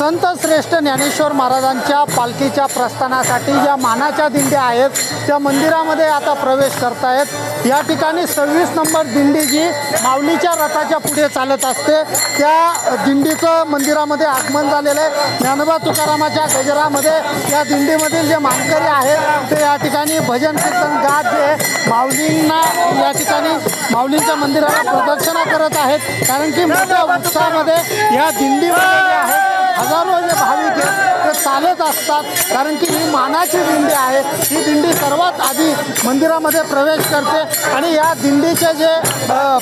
संत श्रेष्ठ ज्ञानेश्वर महाराजांच्या पालखीच्या प्रस्थानासाठी ज्या मानाच्या दिंड्या आहेत त्या मंदिरामध्ये आता प्रवेश करतायत. या ठिकाणी सव्वीस नंबर दिंडी जी माऊलीच्या रथाच्या पुढे चालत असते त्या दिंडीचं मंदिरामध्ये आगमन झालेलं आहे. ज्ञानोबा तुकारामाच्या गजरामध्ये या दिंडीमधील जे मानकरी आहेत ते या ठिकाणी भजन कीर्तन गात जे माऊलींना या ठिकाणी माऊलींच्या मंदिराला प्रदक्षिणा करत आहेत. कारण की मोठ्या उत्साहामध्ये या दिंडीमध्ये जे आहे हजारो जे भाविक आहेत ते चालत असतात. कारण की ही मानाची दिंडी आहे. ही दिंडी सर्वात आधी मंदिरामध्ये प्रवेश करते. आणि या दिंडीचे जे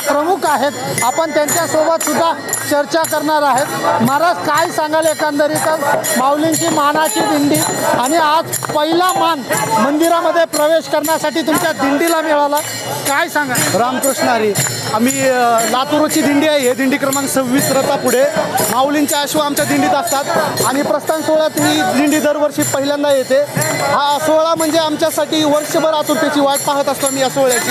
प्रमुख आहेत आपण त्यांच्यासोबत सुद्धा चर्चा करणार आहेत. महाराज काय सांगाल एकंदरीतच? माऊलींची मानाची दिंडी. आणि आज पहिला मान मंदिरामध्ये प्रवेश करण्यासाठी तुमच्या दिंडीला मिळाला. काय सांगा रामकृष्ण हरी आम्ही लातूरची दिंडी आहे. हे दिंडी क्रमांक सव्वीस रथा पुढे माऊलींच्या अश्व आमच्या दिंडीत असतात. आणि प्रस्थान सोहळ्यात ही दिंडी दरवर्षी पहिल्यांदा येते. हा सोहळा म्हणजे आमच्यासाठी वर्षभर आतुरतेची वाट पाहत असतो आम्ही या सोहळ्याची.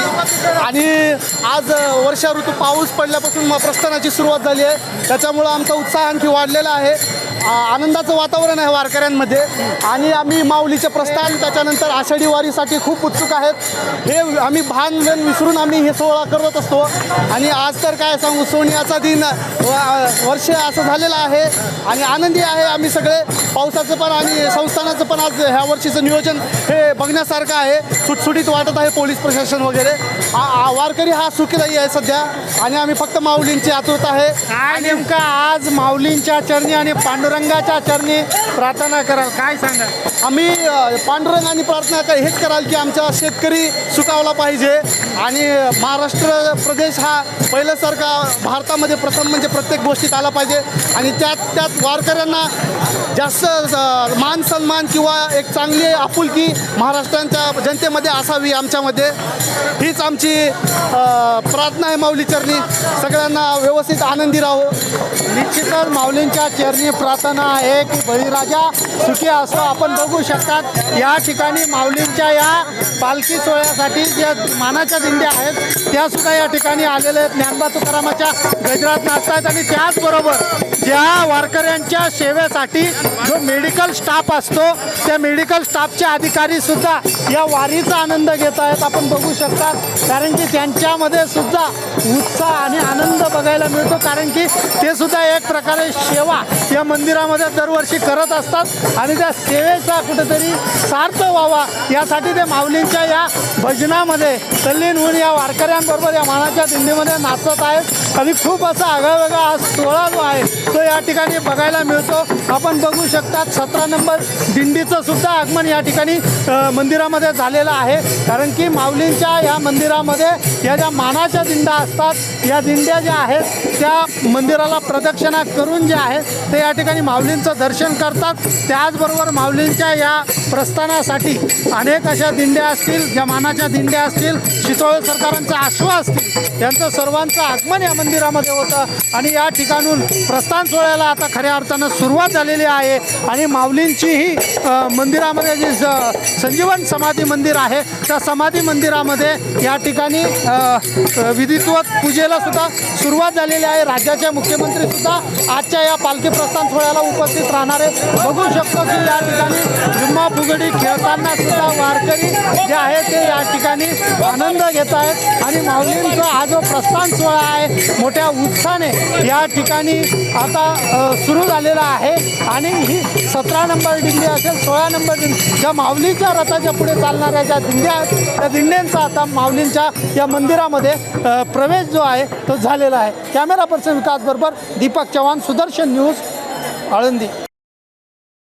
आणि आज वर्षा ऋतू पाऊस पडल्यापासून प्रस्थानाची सुरुवात झाली आहे. त्याच्यामुळं आमचा उत्साह आणखी वाढलेला आहे. आनंदाचं वातावरण आहे वारकऱ्यांमध्ये. आणि आम्ही माऊलीचे प्रस्थान त्याच्यानंतर आषाढी वारीसाठी खूप उत्सुक आहेत. हे आम्ही भान व्यन विसरून आम्ही हे सोहळा करत असतो. आणि आज तर काय सांगू सोनियाचा दिन वर्ष असं झालेलं आहे. आणि आनंदी आहे आम्ही सगळे. पावसाचं पण आणि संस्थानाचं पण आज ह्या वर्षीचं नियोजन हे बघण्यासारखं आहे. सुटसुटीत वाटत आहे पोलीस प्रशासन वगैरे. वारकरी हा सुखीदायी आहे सध्या. आणि आम्ही फक्त माऊलींची आतुरता आहे. नेमका आज माऊलींच्या चरणी आणि पांडुरंगाच्या चरणी प्रार्थना कराल. काय सांगा आम्ही पांडुरंग आणि प्रार्थना काय हेच कराल की आमचा शेतकरी सुटावला पाहिजे. आणि महाराष्ट्र प्रदेश हा पहिल्यासारखा भारतामध्ये प्रथम म्हणजे प्रत्येक गोष्टीत आला पाहिजे. आणि त्यात त्यात वारकऱ्यांना जास्त मान सन्मान किंवा एक चांगली आपुलकी महाराष्ट्रांच्या जनतेमध्ये असावी आमच्यामध्ये. हीच आमची प्रार्थना आहे माऊली चरणी. सगळ्यांना व्यवस्थित आनंदी राहो. निश्चितच माऊलींच्या चरणी प्रार्थना आहे की बळीराजा सुखी असो. आपण बघू शकतात. या ठिकाणी माऊलींच्या या पालखी सोहळ्यासाठी ज्या मानाच्या दिंड्या आहेत त्या सुद्धा या ठिकाणी आलेल्या आहेत. ज्ञानबा तुकारामाच्या गजरात आहेत आणि त्याचबरोबर ज्या वारकऱ्यांच्या सेवेसाठी जो मेडिकल स्टाफ असतो त्या मेडिकल स्टाफचे अधिकारी सुद्धा या वारीचा आनंद घेत आहेत आपण बघू शकतात कारण की त्यांच्यामध्ये सुद्धा उत्साह आणि आनंद बघायला मिळतो कारण की ते सुद्धा एक प्रकारे सेवा या मंदिरामध्ये दरवर्षी करत असतात. आणि त्या सेवेचा कुठेतरी सार्थ व्हावा यासाठी ते माऊलींच्या या भजनामध्ये तल्लीन होऊन या वारकऱ्यांबरोबर या मानाच्या दिंडीमध्ये नाचत आहेत. आणि खूप असा आगळावेगळा हा सोहळा जो आहे तो या ठिकाणी बघायला मिळतो. आपण बघू शकतात सतरा नंबर दिंडीचं सुद्धा आगमन या ठिकाणी मंदिरामध्ये झालेलं आहे. कारण की माऊलींच्या या मंदिरामध्ये या ज्या मानाच्या दिंड्या असतात या दिंड्या ज्या आहेत त्या मंदिराला प्रदक्षिणा करून जे आहे ते या ठिकाणी माऊलींचं दर्शन करतात. त्याचबरोबर माऊलींच्या या प्रस्थानासाठी अनेक अशा दिंड्या असतील ज्या मानाच्या दिंड्या असतील शितोळे सरकारांचं आश्व असतील यांचं सर्वांचं आगमन या मंदिरामध्ये होतं. आणि या ठिकाणून प्रस्थान सोहळ्याला आता खऱ्या अर्थानं सुरुवात झालेली आहे. आणि माऊलींची ही मंदिरामध्ये जी स- संजीवन समाधी मंदिर आहे त्या समाधी मंदिरामध्ये या ठिकाणी विधित्व विधित्वत पूजेला सुद्धा सुरुवात झालेली आहे. राज्याचे मुख्यमंत्री सुद्धा आजच्या या पालखी प्रस्थान सोहळ्याला उपस्थित राहणार आहेत. बघू शकतो की या ठिकाणी झुम्मा फुगडी खेळताना सुद्धा वारकरी जे आहे ते या ठिकाणी आनंद घेत आहेत. आणि माऊलींचा हा जो प्रस्थान सोहळा आहे मोठ्या उत्साहाने या ठिकाणी आता सुरू झालेला आहे. आणि ही सतरा नंबर दिंडी असेल सोळा नंबर दिंडी ज्या माऊलीच्या रथाच्या पुढे चालणाऱ्या ज्या दिंड्या आहेत त्या दिंड्यांचा आता माऊलींच्या या मंदिरामध्ये प्रवेश जो आहे तो झालेला आहे. त्यामुळे पर्सन विकास बरोबर. दीपक चव्हाण सुदर्शन न्यूज आळंदी.